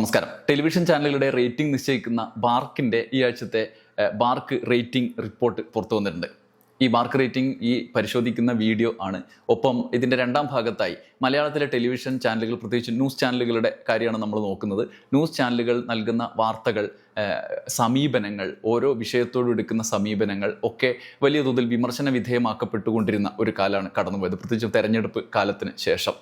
നമസ്കാരം. ടെലിവിഷൻ ചാനലുകളുടെ റേറ്റിംഗ് നിശ്ചയിക്കുന്ന ബാർക്കിന്റെ ഈ ആഴ്ചത്തെ ബാർക്ക് റേറ്റിംഗ് റിപ്പോർട്ട് പുറത്തു വന്നിട്ടുണ്ട്. ഈ ബാർക്ക് റേറ്റിംഗ് ഈ പരിശോധിക്കുന്ന വീഡിയോ ആണ്. ഒപ്പം ഇതിന്റെ രണ്ടാം ഭാഗത്തായി മലയാളത്തിലെ ടെലിവിഷൻ ചാനലുകൾ പ്രത്യേകിച്ച് ന്യൂസ് ചാനലുകളുടെ കാര്യമാണ് നമ്മൾ നോക്കുന്നത്. ന്യൂസ് ചാനലുകൾ നൽകുന്ന വാർത്തകൾ സമീപനങ്ങൾ ഓരോ വിഷയത്തോടും എടുക്കുന്ന സമീപനങ്ങൾ ഒക്കെ വലിയ തോതിൽ വിമർശന വിധേയമാക്കപ്പെട്ടുകൊണ്ടിരുന്ന ഒരു കാലമാണ് കടന്നുപോയത് പ്രത്യേകിച്ച് തെരഞ്ഞെടുപ്പ് കാലത്തിന് ശേഷം.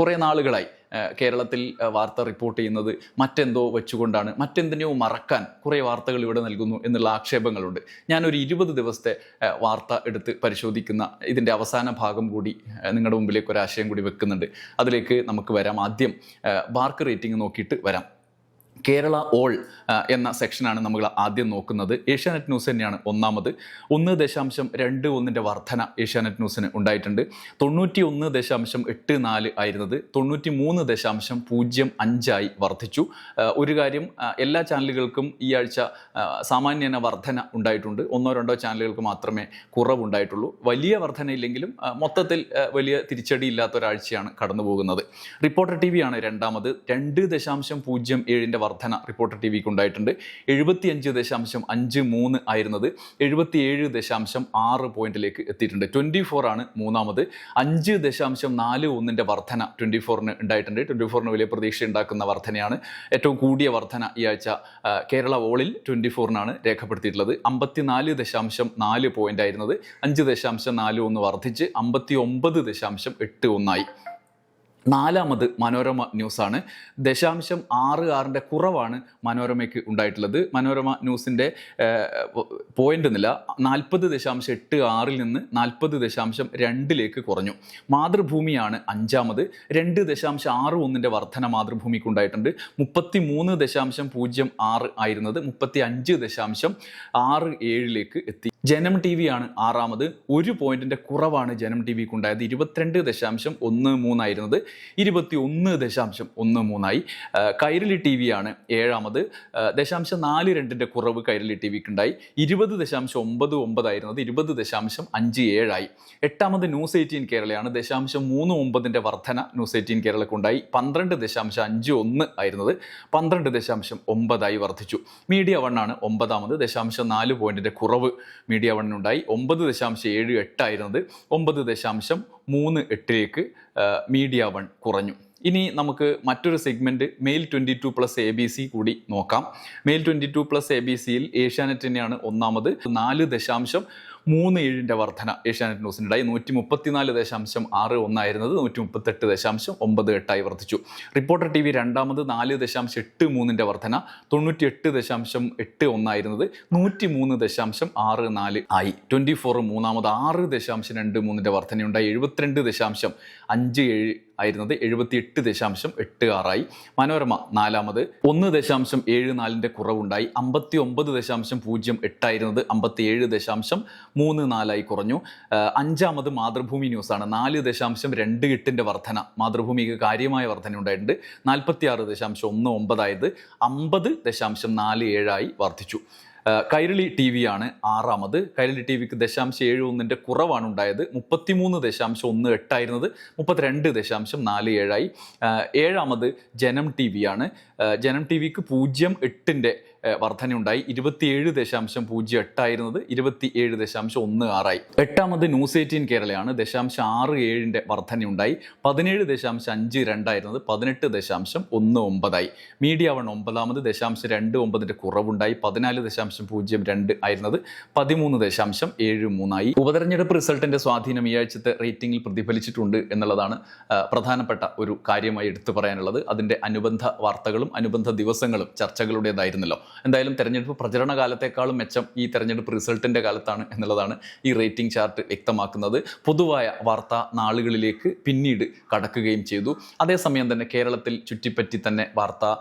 കുറേ നാളുകളായി കേരളത്തിൽ വാർത്ത റിപ്പോർട്ട് ചെയ്യുന്നത് മറ്റെന്തോ വെച്ചുകൊണ്ടാണ് മറ്റെന്തിനെയോ മറക്കാൻ കുറേ വാർത്തകൾ ഇവിടെ നൽകുന്നു എന്നുള്ള ആക്ഷേപങ്ങളുണ്ട്. ഞാനൊരു ഇരുപത് ദിവസത്തെ വാർത്ത എടുത്ത് പരിശോധിക്കുന്ന ഇതിന്റെ അവസാന ഭാഗം കൂടി നിങ്ങളുടെ മുമ്പിലേക്ക് ഒരു ആശയം കൂടി വെക്കുന്നുണ്ട്. അതിലേക്ക് നമുക്ക് വരാം. ആദ്യം ബാർക്ക് റേറ്റിംഗ് നോക്കിയിട്ട് വരാം. കേരള ഓൾ എന്ന സെക്ഷനാണ് നമ്മൾ ആദ്യം നോക്കുന്നത്. ഏഷ്യാനെറ്റ് ന്യൂസ് തന്നെയാണ് ഒന്നാമത്. ഒന്ന് ദശാംശം രണ്ട് ഒന്നിന്റെ വർധന ഏഷ്യാനെറ്റ് ന്യൂസിന് ഉണ്ടായിട്ടുണ്ട്. തൊണ്ണൂറ്റി ഒന്ന് ദശാംശം എട്ട് നാല് ആയിരുന്നത്. തൊണ്ണൂറ്റി മൂന്ന് ദശാംശം പൂജ്യം അഞ്ചായി വർദ്ധിച്ചു ഒരു കാര്യം എല്ലാ ചാനലുകൾക്കും ഈ ആഴ്ച സാമാന്യന വർധന ഉണ്ടായിട്ടുണ്ട്. ഒന്നോ രണ്ടോ ചാനലുകൾക്ക് മാത്രമേ കുറവുണ്ടായിട്ടുള്ളൂ. വലിയ വർധനയില്ലെങ്കിലും മൊത്തത്തിൽ വലിയ തിരിച്ചടി ഇല്ലാത്ത ഒരാഴ്ചയാണ് കടന്നു പോകുന്നത് റിപ്പോർട്ടർ ടി ആണ് രണ്ടാമത്. രണ്ട് ദശാംശം പൂജ്യം ഏഴിന്റെ വർധന റിപ്പോർട്ടർ ടി വിക്ക് ഉണ്ടായിട്ടുണ്ട്. എഴുപത്തിയഞ്ച് ദശാംശം അഞ്ച് മൂന്ന് ആയിരുന്നത് എഴുപത്തിയേഴ് ദശാംശം ആറ് പോയിന്റിലേക്ക് എത്തിയിട്ടുണ്ട്. ട്വന്റി ഫോർ ആണ് മൂന്നാമത്. അഞ്ച് ദശാംശം നാല് ഒന്നിന്റെ വർധന ട്വന്റി ഫോറിന് ഉണ്ടായിട്ടുണ്ട്. ട്വന്റി ഫോറിന് വലിയ പ്രതീക്ഷ ഉണ്ടാക്കുന്ന വർധനയാണ്. ഏറ്റവും കൂടിയ വർധന ഈ ആഴ്ച കേരള ഓളിൽ ട്വന്റി ഫോറിനാണ് രേഖപ്പെടുത്തിയിട്ടുള്ളത്. അമ്പത്തിനാല് ദശാംശം നാല് പോയിന്റ് ആയിരുന്നത് അഞ്ച് ദശാംശം നാല് ഒന്ന് വർദ്ധിച്ച് അമ്പത്തി ഒമ്പത് ദശാംശം എട്ട് ഒന്നായി. നാലാമത് മനോരമ ന്യൂസാണ്. ദശാംശം ആറ് ആറിന്റെ കുറവാണ് മനോരമയ്ക്ക് ഉണ്ടായിട്ടുള്ളത്. മനോരമ ന്യൂസിന്റെ പോയിന്റ് നില നാൽപ്പത് ദശാംശം എട്ട് ആറിൽ നിന്ന് നാൽപ്പത് ദശാംശം രണ്ടിലേക്ക് കുറഞ്ഞു. മാതൃഭൂമിയാണ് അഞ്ചാമത്. രണ്ട് ദശാംശം ആറ് ഒന്നിന്റെ വർധന മാതൃഭൂമിക്ക് ഉണ്ടായിട്ടുണ്ട്. മുപ്പത്തി മൂന്ന് ദശാംശം പൂജ്യം ആറ് ആയിരുന്നത് മുപ്പത്തി അഞ്ച് ദശാംശം ആറ് ഏഴിലേക്ക് എത്തി. ജനം ടി വി ആണ് ആറാമത്. ഒരു പോയിന്റിന്റെ കുറവാണ് ജനം ടി വിക്ക് ഉണ്ടായത്. ഇരുപത്തിരണ്ട് ദശാംശം ഒന്ന് മൂന്നായിരുന്നത് ഇരുപത്തി ഒന്ന് ദശാംശം ഒന്ന് മൂന്നായി കൈരളി ടി വി ആണ് ഏഴാമത്. ദശാംശം നാല് രണ്ടിന്റെ കുറവ് കൈരളി ടി വിക്ക് ഉണ്ടായി. ഇരുപത് ദശാംശം ഒമ്പത് ഒമ്പതായിരുന്നത് ഇരുപത് ദശാംശം അഞ്ച് ഏഴായി എട്ടാമത് ന്യൂസ് എയ്റ്റീൻ കേരളയാണ്. ദശാംശം മൂന്ന് ഒമ്പതിന്റെ വർധന ന്യൂസ് എയ്റ്റീൻ കേരളക്കുണ്ടായി പന്ത്രണ്ട് ദശാംശം അഞ്ച് ഒന്ന് ആയിരുന്നത്. പന്ത്രണ്ട് ദശാംശം ഒമ്പതായി വർദ്ധിച്ചു. മീഡിയ വൺ ആണ് ഒമ്പതാമത്. ദശാംശം നാല് പോയിന്റിന്റെ കുറവ് മീഡിയ വണ്ണിനുണ്ടായി ഒമ്പത് ദശാംശം ഏഴ് എട്ടായിരുന്നത് ഒമ്പത് ദശാംശം മൂന്ന് എട്ടിലേക്ക് മീഡിയ വൺ കുറഞ്ഞു. ഇനി നമുക്ക് മറ്റൊരു segment male twenty two plus A B C കൂടി നോക്കാം. Male twenty two plus A B സിയിൽ ഏഷ്യാനെറ്റ് തന്നെയാണ് ഒന്നാമത്. നാല് ദശാംശം മൂന്ന് ഏഴിന്റെ വർധന ഏഷ്യാനെറ്റ് ന്യൂസിനുണ്ടായി നൂറ്റി മുപ്പത്തിനാല് ദശാംശം ആറ് ഒന്നായിരുന്നത് നൂറ്റി മുപ്പത്തെട്ട് ദശാംശം ഒമ്പത് എട്ടായി വർദ്ധിച്ചു. റിപ്പോർട്ടർ ടി വി രണ്ടാമത് നാല് ദശാംശം എട്ട് മൂന്നിന്റെ വർധന തൊണ്ണൂറ്റി എട്ട് ദശാംശം എട്ട് ഒന്നായിരുന്നത് നൂറ്റി മൂന്ന് ദശാംശം ആറ് നാല് ആയി. ട്വന്റി ഫോർ മൂന്നാമത് ആറ് ദശാംശം രണ്ട് മൂന്നിന്റെ വർധനയുണ്ടായി. എഴുപത്തിരണ്ട് ദശാംശം അഞ്ച് ഏഴ് ആയിരുന്നത് എഴുപത്തി എട്ട് ദശാംശം എട്ട് ആറായി. മനോരമ നാലാമത്. ഒന്ന് ദശാംശം ഏഴ് നാലിന്റെ കുറവുണ്ടായി. അമ്പത്തി ഒമ്പത് ദശാംശം പൂജ്യം എട്ടായിരുന്നത് അമ്പത്തി ഏഴ് ദശാംശം മൂന്ന് നാലായി കുറഞ്ഞു. അഞ്ചാമത് മാതൃഭൂമി ന്യൂസാണ്. നാല് ദശാംശം രണ്ട് എട്ടിന്റെ വർധന മാതൃഭൂമിക്ക് കാര്യമായ വർധന ഉണ്ടായിട്ടുണ്ട്. നാൽപ്പത്തി ആറ് ദശാംശം ഒന്ന് ഒമ്പതായത് അമ്പത് ദശാംശം നാല് ഏഴായി വർദ്ധിച്ചു. കൈരളി ടി വി ആണ് ആറാമത്. കൈരളി ടി വിക്ക് ദശാംശം ഏഴ് ഒന്നിന്റെ കുറവാണ് ഉണ്ടായത്. മുപ്പത്തിമൂന്ന് ദശാംശം ഒന്ന് എട്ടായിരുന്നത്. മുപ്പത്തിരണ്ട് ദശാംശം നാല് ഏഴായി. ഏഴാമത് ജനം ടി വി ആണ്. ജനം ടി വിക്ക് പൂജ്യം എട്ടിന്റെ വർധനയുണ്ടായി. ഇരുപത്തിയേഴ് ദശാംശം പൂജ്യം എട്ടായിരുന്നത് ഇരുപത്തി ഏഴ് ദശാംശം ഒന്ന് ആറായി. എട്ടാമത് ന്യൂസ് എയ്റ്റീൻ കേരളയാണ്. ദശാംശം ആറ് ഏഴിന്റെ വർധനയുണ്ടായി. പതിനേഴ് ദശാംശം അഞ്ച് രണ്ടായിരുന്നത് പതിനെട്ട് ദശാംശം ഒന്ന് ഒമ്പതായി. മീഡിയ വൺ ഒമ്പതാമത് ദശാംശം രണ്ട് ഒമ്പതിന്റെ കുറവുണ്ടായി. പതിനാല് ദശാംശം പൂജ്യം രണ്ട് ആയിരുന്നത് പതിമൂന്ന് ദശാംശം ഏഴ് മൂന്നായി. ഉപതെരഞ്ഞെടുപ്പ് റിസൾട്ടിന്റെ സ്വാധീനം ഈ ആഴ്ചത്തെ റേറ്റിംഗിൽ പ്രതിഫലിച്ചിട്ടുണ്ട് എന്നുള്ളതാണ് പ്രധാനപ്പെട്ട ഒരു കാര്യമായി എടുത്തു പറയാനുള്ളത്. അതിന്റെ അനുബന്ധ വാർത്തകളും അനുബന്ധ ദിവസങ്ങളും ചർച്ചകളുടേതായിരുന്നല്ലോ. എന്തായാലും തെരഞ്ഞെടുപ്പ് പ്രചരണ കാലത്തേക്കാളും മെച്ചം ഈ തെരഞ്ഞെടുപ്പ് റിസൾട്ടിന്റെ കാലത്താണ് എന്നുള്ളതാണ് ഈ റേറ്റിംഗ് ചാർട്ട് വ്യക്തമാക്കുന്നത്. പൊതുവായ വാർത്താ നാളുകളിലേക്ക് പിന്നീട് കടക്കുകയും ചെയ്തു. അതേസമയം തന്നെ കേരളത്തിൽ ചുറ്റിപ്പറ്റി തന്നെ വാർത്താ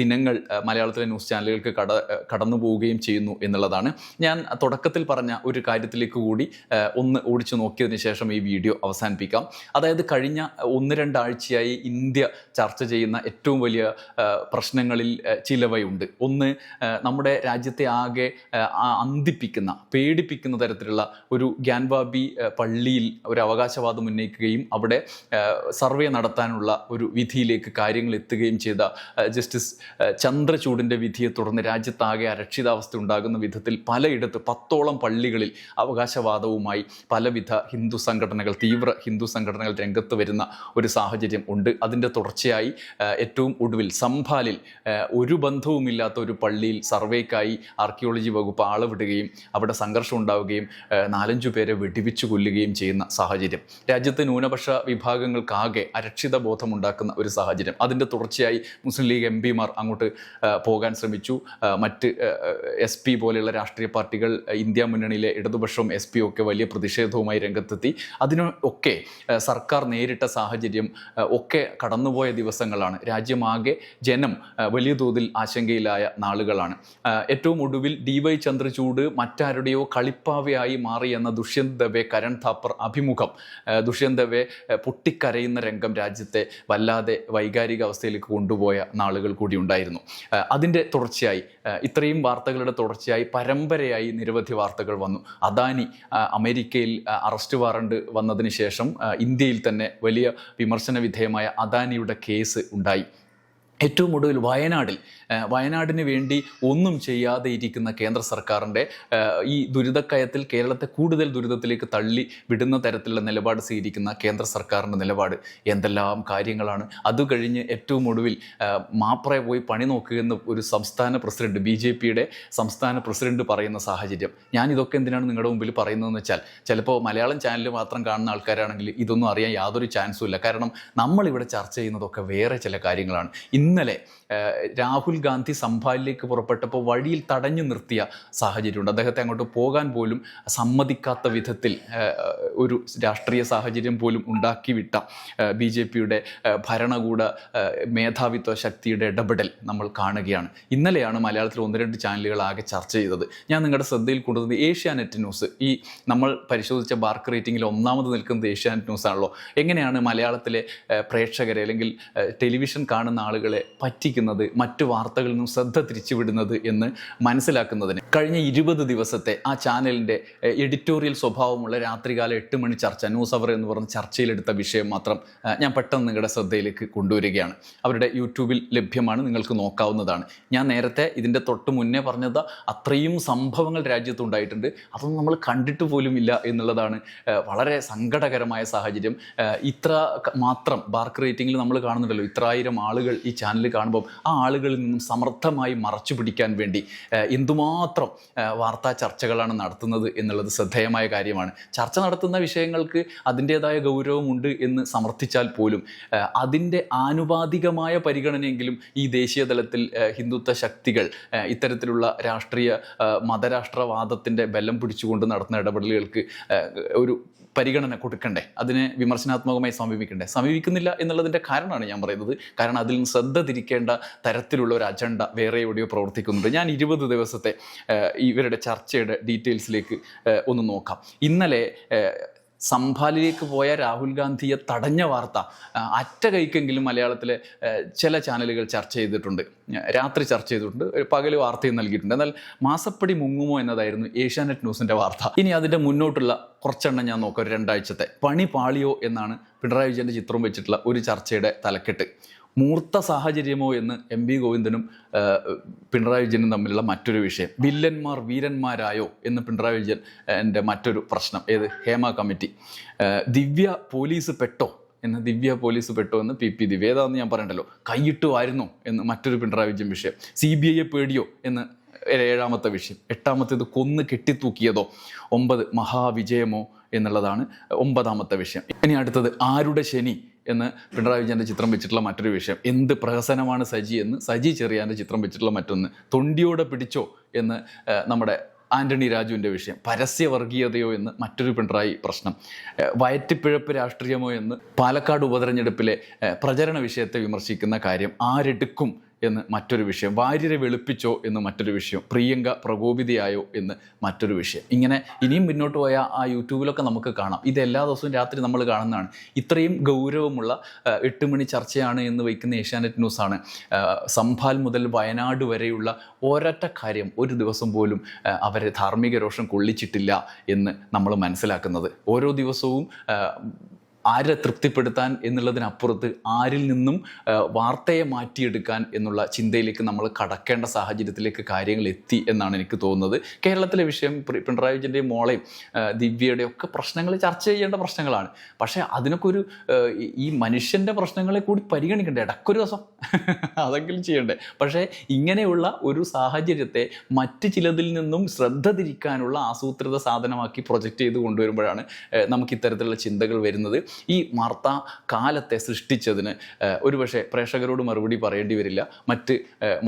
ദിനങ്ങൾ മലയാളത്തിലെ ന്യൂസ് ചാനലുകൾക്ക് കട കടന്നു പോവുകയും ചെയ്യുന്നു എന്നുള്ളതാണ്. ഞാൻ തുടക്കത്തിൽ പറഞ്ഞ ഒരു കാര്യത്തിലേക്ക് കൂടി ഒന്ന് ഓടിച്ചു നോക്കിയതിന് ശേഷം ഈ വീഡിയോ അവസാനിപ്പിക്കാം. അതായത് കഴിഞ്ഞ ഒന്ന് രണ്ടാഴ്ചയായി ഇന്ത്യ ചർച്ച ചെയ്യുന്ന ഏറ്റവും വലിയ പ്രശ്നങ്ങളിൽ ചിലവയുണ്ട്. ഒന്ന് നമ്മുടെ രാജ്യത്തെ ആകെ അന്തിപ്പിക്കുന്ന പേടിപ്പിക്കുന്ന തരത്തിലുള്ള ഒരു ഗ്യാൻവാബി പള്ളിയിൽ ഒരു അവകാശവാദം ഉന്നയിക്കുകയും അവിടെ സർവേ നടത്താനുള്ള ഒരു വിധിയിലേക്ക് കാര്യങ്ങൾ എത്തുകയും ചെയ്ത ജസ്റ്റിസ് ചന്ദ്രചൂടിന്റെ വിധിയെ തുടർന്ന് രാജ്യത്താകെ അരക്ഷിതാവസ്ഥ ഉണ്ടാകുന്ന വിധത്തിൽ പലയിടത്ത് പത്തോളം പള്ളികളിൽ അവകാശവാദവുമായി പലവിധ ഹിന്ദു സംഘടനകൾ തീവ്ര ഹിന്ദു സംഘടനകൾ രംഗത്ത് വരുന്ന ഒരു സാഹചര്യം ഉണ്ട്. അതിന്റെ തുടർച്ചയായി ഏറ്റവും ഒടുവിൽ സംഭാലിൽ ഒരു ബന്ധവുമില്ലാത്ത ഒരു പള്ളിയിൽ സർവേക്കായി ആർക്കിയോളജി വകുപ്പ് ആളെ വിടുകയും അവിടെ സംഘർഷം ഉണ്ടാവുകയും നാലഞ്ചു പേരെ വെടിവെച്ചു കൊല്ലുകയും ചെയ്യുന്ന സാഹചര്യം. രാജ്യത്തെ ന്യൂനപക്ഷ വിഭാഗങ്ങൾക്കാകെ അരക്ഷിത ബോധമുണ്ടാക്കുന്ന ഒരു സാഹചര്യം. അതിന്റെ തുടർച്ചയായി മുസ്ലിം ലീഗ് എം പിമാർ അങ്ങോട്ട് പോകാൻ ശ്രമിച്ചു. മറ്റ് എസ് പി പോലെയുള്ള രാഷ്ട്രീയ പാർട്ടികൾ ഇന്ത്യ മുന്നണിയിലെ ഇടതുപക്ഷവും എസ് പി ഒക്കെ വലിയ പ്രതിഷേധവുമായി രംഗത്തെത്തി. അതിനൊക്കെ സർക്കാർ നേരിട്ട സാഹചര്യം ഒക്കെ കടന്നുപോയ ദിവസങ്ങളാണ്. രാജ്യമാകെ ജനം വലിയ തോതിൽ ആശങ്കയിലായ നാളുകളാണ് ഏഹ്, ഏറ്റവും ഒടുവിൽ ഡി വൈ ചന്ദ്രചൂഡ് മറ്റാരുടെയോ കളിപ്പാവയായി മാറി എന്ന ദുഷ്യന്ത് ദവെ കരൺ താപ്പർ അഭിമുഖം. ദുഷ്യന്ത് ദവെ പൊട്ടിക്കരയുന്ന രംഗം രാജ്യത്തെ വല്ലാതെ വൈകാരിക അവസ്ഥയിലേക്ക് കൊണ്ടുപോയ നാളുകൾ കൂടി ഉണ്ടായിരുന്നു. അതിന്റെ തുടർച്ചയായി ഇത്രയും വാർത്തകളുടെ തുടർച്ചയായി പരമ്പരയായി നിരവധി വാർത്തകൾ വന്നു. അദാനി അമേരിക്കയിൽ അറസ്റ്റ് വാറണ്ട് വന്നതിന് ശേഷം ഇന്ത്യയിൽ തന്നെ വലിയ വിമർശന വിധേയമായ അദാനിയുടെ കേസ് ഉണ്ടായി. ഏറ്റവും ഒടുവിൽ വയനാടിൽ വയനാടിന് വേണ്ടി ഒന്നും ചെയ്യാതെ ഇരിക്കുന്ന കേന്ദ്ര സർക്കാരിന്റെ ഈ ദുരിതക്കയത്തിൽ കേരളത്തെ കൂടുതൽ ദുരിതത്തിലേക്ക് തള്ളി വിടുന്ന തരത്തിലുള്ള നിലപാട് സ്വീകരിക്കുന്ന കേന്ദ്ര സർക്കാരിന്റെ നിലപാട് എന്തെല്ലാം കാര്യങ്ങളാണ്? അത് കഴിഞ്ഞ് ഏറ്റവും ഒടുവിൽ മാപ്രെ പോയി പണി നോക്കുകയെന്ന് ഒരു സംസ്ഥാന പ്രസിഡന്റ് ബി ജെ പിയുടെ സംസ്ഥാന പ്രസിഡന്റ് പറയുന്ന സാഹചര്യം. ഞാൻ ഇതൊക്കെ എന്തിനാണ് നിങ്ങളുടെ മുമ്പിൽ പറയുന്നതെന്ന് വെച്ചാൽ ചിലപ്പോൾ മലയാളം ചാനൽ മാത്രം കാണുന്ന ആൾക്കാരാണെങ്കിൽ ഇതൊന്നും അറിയാൻ യാതൊരു ചാൻസും ഇല്ല. കാരണം നമ്മളിവിടെ ചർച്ച ചെയ്യുന്നതൊക്കെ വേറെ ചില കാര്യങ്ങളാണ്. ഇന്നലെ രാഹുൽ ഗാന്ധി സംഭാലിലേക്ക് പുറപ്പെട്ടപ്പോൾ വഴിയിൽ തടഞ്ഞു നിർത്തിയ സാഹചര്യമുണ്ട്. അദ്ദേഹത്തെ അങ്ങോട്ട് പോകാൻ പോലും സമ്മതിക്കാത്ത വിധത്തിൽ ഒരു രാഷ്ട്രീയ സാഹചര്യം പോലും ഉണ്ടാക്കി വിട്ട ബി ജെ പിയുടെ ഭരണകൂട മേധാവിത്വ ശക്തിയുടെ ഇടപെടൽ നമ്മൾ കാണുകയാണ്. ഇന്നലെയാണ് മലയാളത്തിൽ ഒന്ന് രണ്ട് ചാനലുകൾ ആകെ ചർച്ച ചെയ്തത്. ഞാൻ നിങ്ങളുടെ ശ്രദ്ധയിൽ കൊണ്ടുവന്നത് ഏഷ്യാനെറ്റ് ന്യൂസ്. ഈ നമ്മൾ പരിശോധിച്ച ബാർക്ക് റേറ്റിംഗിൽ ഒന്നാമത് നിൽക്കുന്നത് ഏഷ്യാനെറ്റ് ന്യൂസ് ആണല്ലോ എങ്ങനെയാണ് മലയാളത്തിലെ പ്രേക്ഷകരെ അല്ലെങ്കിൽ ടെലിവിഷൻ കാണുന്ന ആളുകളെ പറ്റിക്കുന്നത് മറ്റു വാർത്തകളിൽ നിന്നും ശ്രദ്ധ തിരിച്ചുവിടുന്നത് എന്ന് മനസ്സിലാക്കുന്നതിന്. കഴിഞ്ഞ ഇരുപത് ദിവസത്തെ ആ ചാനലിന്റെ എഡിറ്റോറിയൽ സ്വഭാവമുള്ള രാത്രികാല എട്ട് മണി ചർച്ച ന്യൂസ് അവർ എന്ന് പറഞ്ഞ ചർച്ചയിലെടുത്ത വിഷയം മാത്രം ഞാൻ പെട്ടെന്ന് നിങ്ങളുടെ ശ്രദ്ധയിലേക്ക് കൊണ്ടുവരികയാണ്. അവരുടെ യൂട്യൂബിൽ ലഭ്യമാണ് നിങ്ങൾക്ക് നോക്കാവുന്നതാണ്. ഞാൻ നേരത്തെ ഇതിന്റെ തൊട്ട് മുന്നേ പറഞ്ഞത് അത്രയും സംഭവങ്ങൾ രാജ്യത്തുണ്ടായിട്ടുണ്ട് അതൊന്നും നമ്മൾ കണ്ടിട്ട് പോലും ഇല്ല എന്നുള്ളതാണ് വളരെ സങ്കടകരമായ സാഹചര്യം. ഇത്ര മാത്രം ബാർക്ക് റേറ്റിംഗിൽ നമ്മൾ കാണുന്നുണ്ടല്ലോ ഇത്രായിരം ആളുകൾ ഈ ചാനൽ കാണുമ്പോൾ ആ ആളുകളിൽ നിന്നും സമർത്ഥമായി മറച്ചു പിടിക്കാൻ വേണ്ടി എന്തുമാത്രം വാർത്താ ചർച്ചകളാണ് നടത്തുന്നത് എന്നുള്ളത് ശ്രദ്ധേയമായ കാര്യമാണ്. ചർച്ച നടത്തുന്ന വിഷയങ്ങൾക്ക് അതിന്റേതായ ഗൗരവമുണ്ട് എന്ന് സമർത്ഥിച്ചാൽ പോലും അതിന്റെ ആനുപാതികമായ പരിഗണനയെങ്കിലും ഈ ദേശീയ തലത്തിൽ ഹിന്ദുത്വ ശക്തികൾ ഇത്തരത്തിലുള്ള രാഷ്ട്രീയ മതരാഷ്ട്രവാദത്തിന്റെ ബലം പിടിച്ചുകൊണ്ട് നടത്തുന്ന ഇടപെടലുകൾക്ക് ഒരു പരിഗണന കൊടുക്കണ്ടേ? അതിനെ വിമർശനാത്മകമായി സമീപിക്കണ്ടേ? സമീപിക്കുന്നില്ല എന്നുള്ളതിന്റെ കാരണമാണ് ഞാൻ പറയുന്നത്. കാരണം അതിൽ നിന്ന് ശ്രദ്ധ തിരിക്കേണ്ട തരത്തിലുള്ള ഒരു അജണ്ട വേറെ എവിടെയോ പ്രവർത്തിക്കുന്നുണ്ട്. ഞാൻ ഇരുപത് ദിവസത്തെ ഇവരുടെ ചർച്ചയുടെ ഡീറ്റെയിൽസിലേക്ക് ഒന്ന് നോക്കാം. ഇന്നലെ സംഭാലിലേക്ക് പോയ രാഹുൽ ഗാന്ധിയെ തടഞ്ഞ വാർത്ത അറ്റ കൈക്കെങ്കിലും മലയാളത്തിലെ ചില ചാനലുകൾ ചർച്ച ചെയ്തിട്ടുണ്ട്. രാത്രി ചർച്ച ചെയ്തിട്ടുണ്ട്. പകൽ വാർത്തയും നൽകിയിട്ടുണ്ട്. എന്നാൽ മാസപ്പടി മുങ്ങുമോ എന്നതായിരുന്നു ഏഷ്യാനെറ്റ് ന്യൂസിന്റെ വാർത്ത. ഇനി അതിന്റെ മുന്നോട്ടുള്ള കുറച്ചെണ്ണം ഞാൻ നോക്കാം. ഒരു രണ്ടാഴ്ചത്തെ. പണി പാളിയോ എന്നാണ് പിണറായി വിജയന്റെ ചിത്രം വെച്ചിട്ടുള്ള ഒരു ചർച്ചയുടെ തലക്കെട്ട്. മൂർത്ത സാഹചര്യമോ എന്ന് എം വി ഗോവിന്ദനും പിണറായി വിജയനും തമ്മിലുള്ള മറ്റൊരു വിഷയം. വില്ലന്മാർ വീരന്മാരായോ എന്ന് പിണറായി വിജയൻ എന്റെ മറ്റൊരു പ്രശ്നം. ഏത്? ഹേമ കമ്മിറ്റി. ദിവ്യ പോലീസ് പെട്ടോ? എന്ന് ദിവ്യ പോലീസ് പെട്ടോ എന്ന് പി പി ദിവ്യ. ഏതാണെന്ന് ഞാൻ പറയണ്ടല്ലോ? കൈയിട്ടുമായിരുന്നോ എന്ന് മറ്റൊരു പിണറായി വിജയൻ വിഷയം. സി ബി ഐയെ പേടിയോ എന്ന് ഏഴാമത്തെ വിഷയം. എട്ടാമത്തേത് കൊന്ന് കെട്ടിത്തൂക്കിയതോ? ഒമ്പത് മഹാവിജയമോ എന്നുള്ളതാണ് ഒമ്പതാമത്തെ വിഷയം. ഇനി അടുത്തത് ആരുടെ ശനി? എന്ന് പിണറായി വിജയന്റെ ചിത്രം വെച്ചിട്ടുള്ള മറ്റൊരു വിഷയം. എന്ത് പ്രഹസനമാണ് സജി എന്ന് സജി ചെറിയാന്റെ ചിത്രം വെച്ചിട്ടുള്ള മറ്റൊന്ന്. തൊണ്ടിയോടെ പിടിച്ചോ എന്ന് നമ്മുടെ ആന്റണി രാജുവിന്റെ വിഷയം. പരസ്യവർഗീയതയോ എന്ന് മറ്റൊരു പിണറായി പ്രശ്നം. വയറ്റിപ്പിഴപ്പ് രാഷ്ട്രീയമോ എന്ന് പാലക്കാട് ഉപതെരഞ്ഞെടുപ്പിലെ പ്രചരണ വിഷയത്തെ വിമർശിക്കുന്ന കാര്യം ആരെടുക്കും എന്ന് മറ്റൊരു വിഷയം. വാര്യരെ വെളുപ്പിച്ചോ എന്ന് മറ്റൊരു വിഷയം. പ്രിയങ്ക പ്രകോപിതയായോ എന്ന് മറ്റൊരു വിഷയം. ഇങ്ങനെ ഇനിയും മുന്നോട്ട് പോയ ആ യൂട്യൂബിലൊക്കെ നമുക്ക് കാണാം. ഇത് എല്ലാ ദിവസവും രാത്രി നമ്മൾ കാണുന്നതാണ്. ഇത്രയും ഗൗരവമുള്ള എട്ട് മണി ചർച്ചയാണ് എന്ന് വയ്ക്കുന്ന ഏഷ്യാനെറ്റ് ന്യൂസാണ്. സംഭാൽ മുതൽ വയനാട് വരെയുള്ള ഒരൊറ്റ കാര്യം ഒരു ദിവസം പോലും അവരെ ധാർമ്മിക രോഷം കൊള്ളിച്ചിട്ടില്ല എന്ന് നമ്മൾ മനസ്സിലാക്കുന്നത്. ഓരോ ദിവസവും ആരെ തൃപ്തിപ്പെടുത്താൻ എന്നുള്ളതിനപ്പുറത്ത് ആരിൽ നിന്നും വാർത്തയെ മാറ്റിയെടുക്കാൻ എന്നുള്ള ചിന്തയിലേക്ക് നമ്മൾ കടക്കേണ്ട സാഹചര്യത്തിലേക്ക് കാര്യങ്ങൾ എത്തി എന്നാണ് എനിക്ക് തോന്നുന്നത്. കേരളത്തിലെ വിഷയം പിണറായി വിജയന്റെയും മോളെയും ദിവ്യയുടെയും ഒക്കെ പ്രശ്നങ്ങൾ ചർച്ച ചെയ്യേണ്ട പ്രശ്നങ്ങളാണ്. പക്ഷേ അതിനൊക്കെ ഒരു ഈ- മനുഷ്യന്റെ പ്രശ്നങ്ങളെ കൂടി പരിഗണിക്കണ്ടേ? ഇടക്കൊരു ദിവസം അതെങ്കിലും ചെയ്യണ്ടേ? പക്ഷേ ഇങ്ങനെയുള്ള ഒരു സാഹചര്യത്തെ മറ്റ് ചിലതിൽ നിന്നും ശ്രദ്ധ തിരിക്കാനുള്ള ആസൂത്രിത സാധനമാക്കി പ്രൊജക്റ്റ് ചെയ്ത് കൊണ്ടുവരുമ്പോഴാണ് നമുക്ക് ഇത്തരത്തിലുള്ള ചിന്തകൾ വരുന്നത്. ഈ മാർത്ത കാലത്തെ സൃഷ്ടിച്ചതിന് ഒരുപക്ഷെ പ്രേക്ഷകരോട് മറുപടി പറയേണ്ടി വരില്ല. മറ്റ്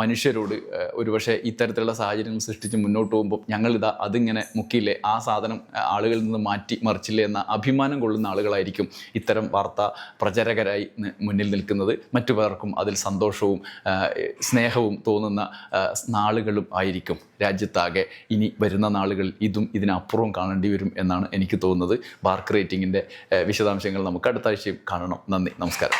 മനുഷ്യരോട് ഒരുപക്ഷെ ഇത്തരത്തിലുള്ള സാഹചര്യങ്ങൾ സൃഷ്ടിച്ച് മുന്നോട്ട് പോകുമ്പോൾ ഞങ്ങളിതാ അതിങ്ങനെ മുക്കിയില്ലേ ആ സാധനം ആളുകളിൽ നിന്ന് മാറ്റി മറിച്ചില്ലേ എന്ന അഭിമാനം കൊള്ളുന്ന ആളുകളായിരിക്കും ഇത്തരം വാർത്ത പ്രചരകരായി മുന്നിൽ നിൽക്കുന്നത്. മറ്റു പലർക്കും അതിൽ സന്തോഷവും സ്നേഹവും തോന്നുന്ന നാളുകളും ആയിരിക്കും. രാജ്യത്താകെ ഇനി വരുന്ന നാളുകൾ ഇതും ഇതിനപ്പുറവും കാണേണ്ടി വരും എന്നാണ് എനിക്ക് തോന്നുന്നത്. ബാർക്ക് റേറ്റിംഗിന്റെ വിശദാംശങ്ങൾ നമുക്ക് അടുത്ത ആഴ്ചയും കാണണം. നന്ദി. നമസ്കാരം.